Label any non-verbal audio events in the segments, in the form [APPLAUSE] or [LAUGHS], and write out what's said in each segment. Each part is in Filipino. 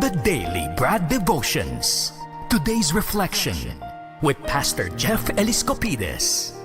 The Daily Brad Devotions. Today's reflection with Pastor Jeff Eliscopides.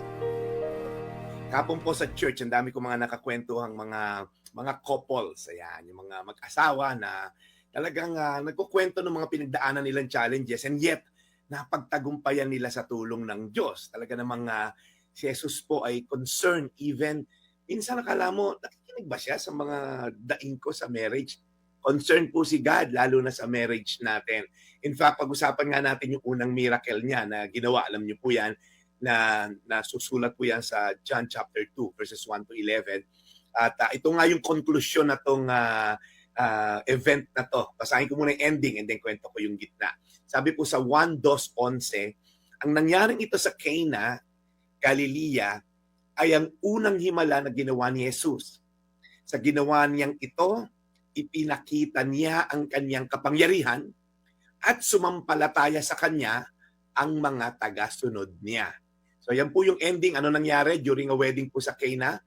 Kapon po sa church, ang dami ko mga nakakwentuhang mga mga couples, ayan, yung mga mag-asawa na talagang uh, nagkukwento ng mga pinagdaanan nilang challenges and yet napagtagumpayan nila sa tulong ng Diyos. Talaga namang uh, si Jesus po ay concerned even minsan nakala mo, nakikinig ba siya sa mga daing ko sa marriage? Concerned po si God, lalo na sa marriage natin. In fact, pag-usapan nga natin yung unang miracle niya na ginawa, alam niyo po yan, na nasusulat po yan sa John chapter 2, verses 1 to 11. At uh, ito nga yung conclusion na tong uh, uh, event na to. Basahin ko muna yung ending and then kwento ko yung gitna. Sabi po sa 1.2.11, ang nangyaring ito sa Cana, Galilea, ay ang unang himala na ginawa ni Jesus. Sa ginawa niyang ito, ipinakita niya ang kanyang kapangyarihan at sumampalataya sa kanya ang mga taga-sunod niya. So yan po yung ending. Ano nangyari during a wedding po sa Cana?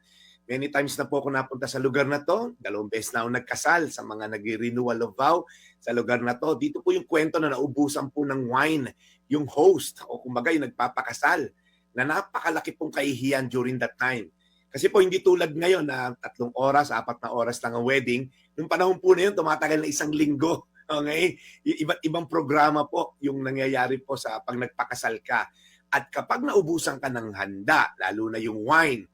Many times na po ako napunta sa lugar na to. Dalawang beses na ako nagkasal sa mga nag-renewal of vow sa lugar na to. Dito po yung kwento na naubusan po ng wine yung host o kumbaga yung nagpapakasal na napakalaki pong kahihiyan during that time. Kasi po hindi tulad ngayon na tatlong oras, apat na oras lang ang wedding. Yung panahon po na yun, tumatagal na isang linggo. [LAUGHS] Okay? Iba't ibang programa po yung nangyayari po sa pag nagpakasal ka. At kapag naubusan ka ng handa, lalo na yung wine,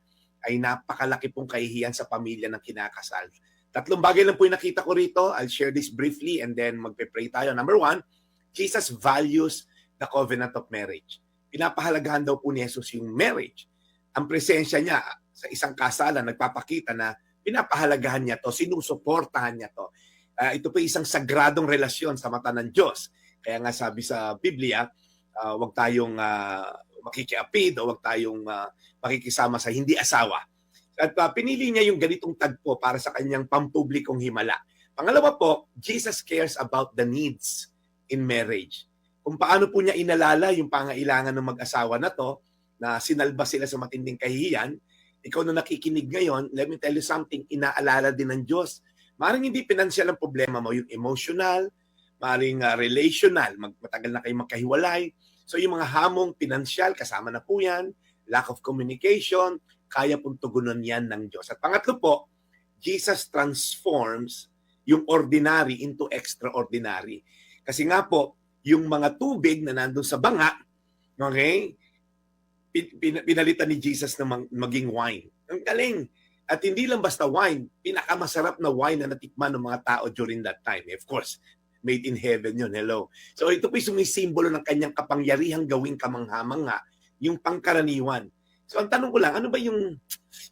ay napakalaki pong kahihiyan sa pamilya ng kinakasal. Tatlong bagay lang po yung nakita ko rito. I'll share this briefly and then magpe-pray tayo. Number one, Jesus values the covenant of marriage. Pinapahalagahan daw po ni Jesus yung marriage. Ang presensya niya sa isang kasalan, nagpapakita na pinapahalagahan niya to, sinusuportahan niya to. Uh, ito po isang sagradong relasyon sa mata ng Diyos. Kaya nga sabi sa Biblia, uh, huwag tayong uh, makikiapid o huwag tayong uh, makikisama sa hindi asawa. At uh, pinili niya yung ganitong tagpo para sa kanyang pampublikong himala. Pangalawa po, Jesus cares about the needs in marriage. Kung paano po niya inalala yung pangailangan ng mag-asawa na to, na sinalba sila sa matinding kahihiyan, ikaw na nakikinig ngayon, let me tell you something, inaalala din ng Diyos. Maring hindi pinansyal ang problema mo, yung emotional, maring uh, relational, mag, matagal na kayo magkahiwalay. So yung mga hamong pinansyal, kasama na po yan, lack of communication, kaya pong tugunan yan ng Diyos. At pangatlo po, Jesus transforms yung ordinary into extraordinary. Kasi nga po, yung mga tubig na nandun sa banga, okay, pin, pinalitan ni Jesus na mag, maging wine. Ang galing. At hindi lang basta wine, pinakamasarap na wine na natikman ng mga tao during that time. Of course, made in heaven yun. Hello. So ito po yung simbolo ng kanyang kapangyarihang gawing kamangha-mangha, yung pangkaraniwan. So ang tanong ko lang, ano ba yung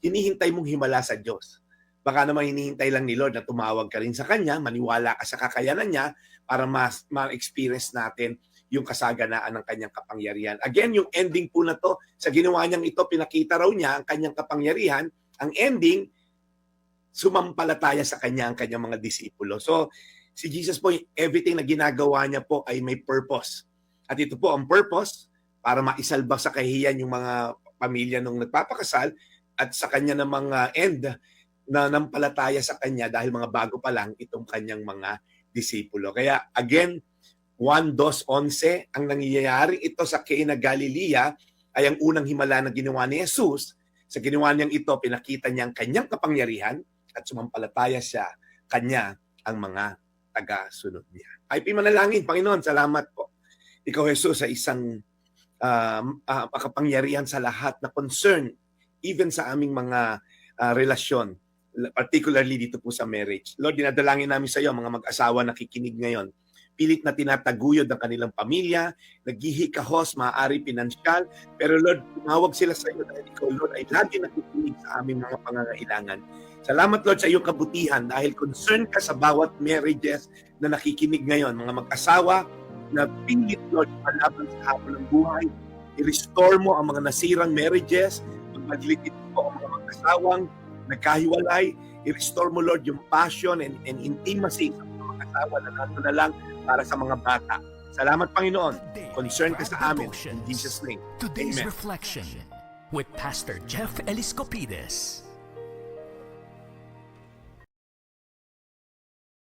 hinihintay mong himala sa Diyos? Baka naman hinihintay lang ni Lord na tumawag ka rin sa Kanya, maniwala ka sa kakayanan niya para mas ma-experience natin yung kasaganaan ng kanyang kapangyarihan. Again, yung ending po na to, sa ginawa niyang ito, pinakita raw niya ang kanyang kapangyarihan. Ang ending, sumampalataya sa kanya ang kanyang mga disipulo. So, si Jesus po, everything na ginagawa niya po ay may purpose. At ito po ang purpose para maisalba sa kahiyan yung mga pamilya nung nagpapakasal at sa kanya ng mga end na nampalataya sa kanya dahil mga bago pa lang itong kanyang mga disipulo. Kaya again, 1.2.11, ang nangyayari ito sa Cana Galilea ay ang unang himala na ginawa ni Jesus. Sa ginawa niyang ito, pinakita niya ang kanyang kapangyarihan at sumampalataya siya kanya ang mga taga-sunod niya. Ay pimanalangin, Panginoon, salamat po. Ikaw, Jesus, sa isang uh, uh, sa lahat na concern, even sa aming mga uh, relasyon, particularly dito po sa marriage. Lord, dinadalangin namin sa iyo, mga mag-asawa na kikinig ngayon, pilit na tinataguyod ng kanilang pamilya, naghihikahos, maaari pinansyal, pero Lord, tumawag sila sa iyo dahil ikaw, Lord, ay lagi nakikinig sa aming mga pangangailangan. Salamat, Lord, sa iyong kabutihan dahil concern ka sa bawat marriages na nakikinig ngayon, mga mag-asawa na pilit, Lord, palaban sa hapon ng buhay. I-restore mo ang mga nasirang marriages, magligid mo ang mga mag-asawang nagkahiwalay. I-restore mo, Lord, yung passion and, and intimacy sa mga mag-asawa na nato na lang para sa mga bata. Salamat Panginoon. Concern ka sa amin. In Jesus' name. Today's Amen. reflection with Pastor Jeff Eliscopides.